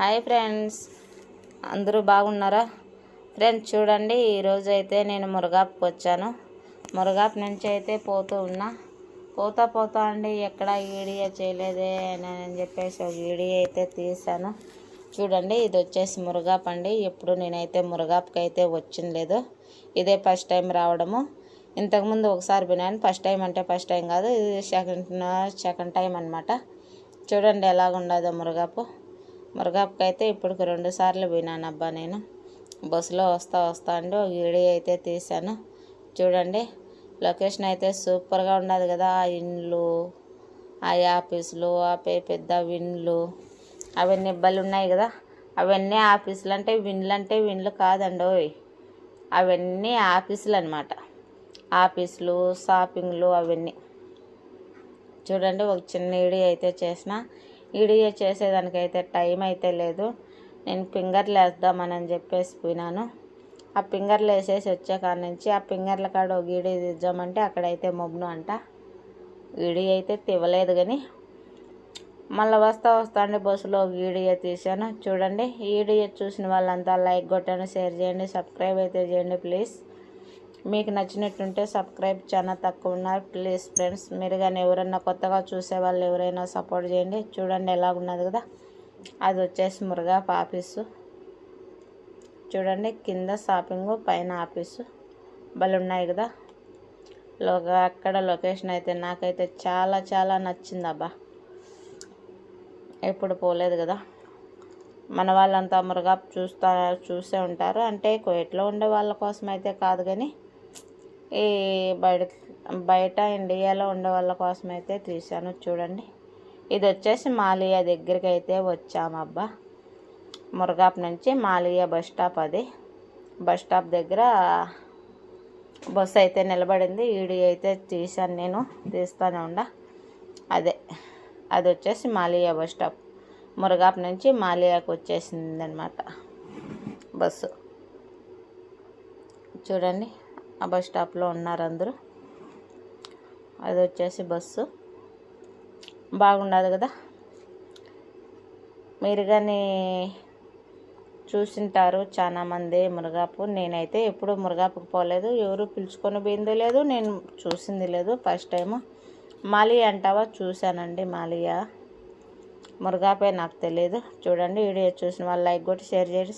Hi friends. అందరూ బాగున్నారా? Friends చూడండి ఈరోజు అయితే నేను మురగాపుకి వచ్చాను. మురగాపు నుంచి అయితే పోతూ ఉన్నా. పోతా పోతా అండి ఎక్కడ ఈడియా చేయలేదే అని చెప్పేసి ఒక ఈడియా అయితే తీసాను చూడండి ఇది వచ్చేసి మురగాపు అండి. ఎప్పుడు నేనైతే మురగాపుకి అయితే వచ్చింది లేదు. ఇదే ఫస్ట్ టైం రావడము. ఇంతకుముందు ఒకసారి వినాను ఫస్ట్ టైం అంటే ఫస్ట్ టైం కాదు ఇది సెకండ్ సెకండ్ టైం అనమాట చూడండి ఎలాగుండదో మురగాపు. మురగాపుకి అయితే ఇప్పటికి రెండు సార్లు పోయినానబ్బా నేను. బస్సులో వస్తా వస్తా అండి ఒక వీడియో అయితే తీశాను. చూడండి లొకేషన్ అయితే సూపర్గా ఉన్నది కదా. ఆ ఇండ్లు ఆ ఆఫీసులు ఆ పెద్ద పెద్ద విండ్లు అవన్నీ ఇబ్బందులు ఉన్నాయి కదా. అవన్నీ ఆఫీసులు అంటే విండ్లు అంటే విండ్లు కాదండి అవన్నీ ఆఫీసులు అనమాట ఆఫీసులు షాపింగ్లు అవన్నీ. చూడండి ఒక చిన్న వీడియో అయితే చేసిన. వీడియో చేసేదానికైతే టైం అయితే లేదు. నేను ఫింగర్లు వేద్దామని చెప్పేసి పోయినాను. ఆ ఫింగర్లు వేసేసి వచ్చే కాడ నుంచి ఆ ఫింగర్ల కాడ ఒక వీడియో తీద్దామంటే అక్కడైతే మొబ్ను అంట. వీడియో అయితే తివ్వలేదు కానీ మళ్ళీ వస్తా వస్తా అండి బస్సులో ఒక వీడియో తీసాను చూడండి ఈ వీడియో చూసిన వాళ్ళంతా లైక్ కొట్టండి షేర్ చేయండి సబ్స్క్రైబ్ అయితే చేయండి ప్లీజ్. మీకు నచ్చినట్టుంటే సబ్స్క్రైబ్ చాలా తక్కువ ఉన్నారు. ప్లీజ్ ఫ్రెండ్స్ మీరు కానీ ఎవరైనా కొత్తగా చూసే వాళ్ళు ఎవరైనా సపోర్ట్ చేయండి. చూడండి ఎలా ఉన్నది కదా. అది వచ్చేసి మురుగా ఆఫీసు. చూడండి కింద షాపింగ్ పైన ఆఫీసు. బలు ఉన్నాయి కదా. లో అక్కడ లొకేషన్ అయితే నాకైతే చాలా చాలా నచ్చింది అబ్బా ఎప్పుడు పోలేదు కదా. మన వాళ్ళంతా మురుగా చూస్తా చూసే ఉంటారు. అంటే కోయట్లో ఉండే వాళ్ళ కోసం అయితే కాదు కానీ ఈ బయట బయట ఇండియాలో ఉండే వాళ్ళ కోసం అయితే తీసాను చూడండి. ఇది వచ్చేసి మాలియా దగ్గరికి అయితే వచ్చామబ్బా మురగాప్ నుంచి మాలియా బస్ స్టాప్ అది. బస్ స్టాప్ దగ్గర బస్సు అయితే నిలబడింది. ఈడి అయితే తీసాను నేను. తీస్తానే ఉండ. అదే అది వచ్చేసి మాలియా బస్ స్టాప్. మురగాప్ నుంచి మాలియాకు వచ్చేసింది అనమాట బస్సు. చూడండి. ఆ బస్ స్టాప్లో ఉన్నారు అందరూ. అది వచ్చేసి బస్సు. బాగుండదు కదా? మీరు కానీ చూసింటారు చాలామంది మురగాపు. నేనైతే ఎప్పుడు మురగాపుకు పోలేదు. ఎవరు పిలుచుకొని పోయింది లేదు నేను చూసింది లేదు ఫస్ట్ టైము. మాలియా అంటావా? చూశానండి మాలియా. మురగాపే నాకు తెలియదు. చూడండి వీడియో చూసిన వాళ్ళు లైక్ కొట్టి షేర్ చేయండి.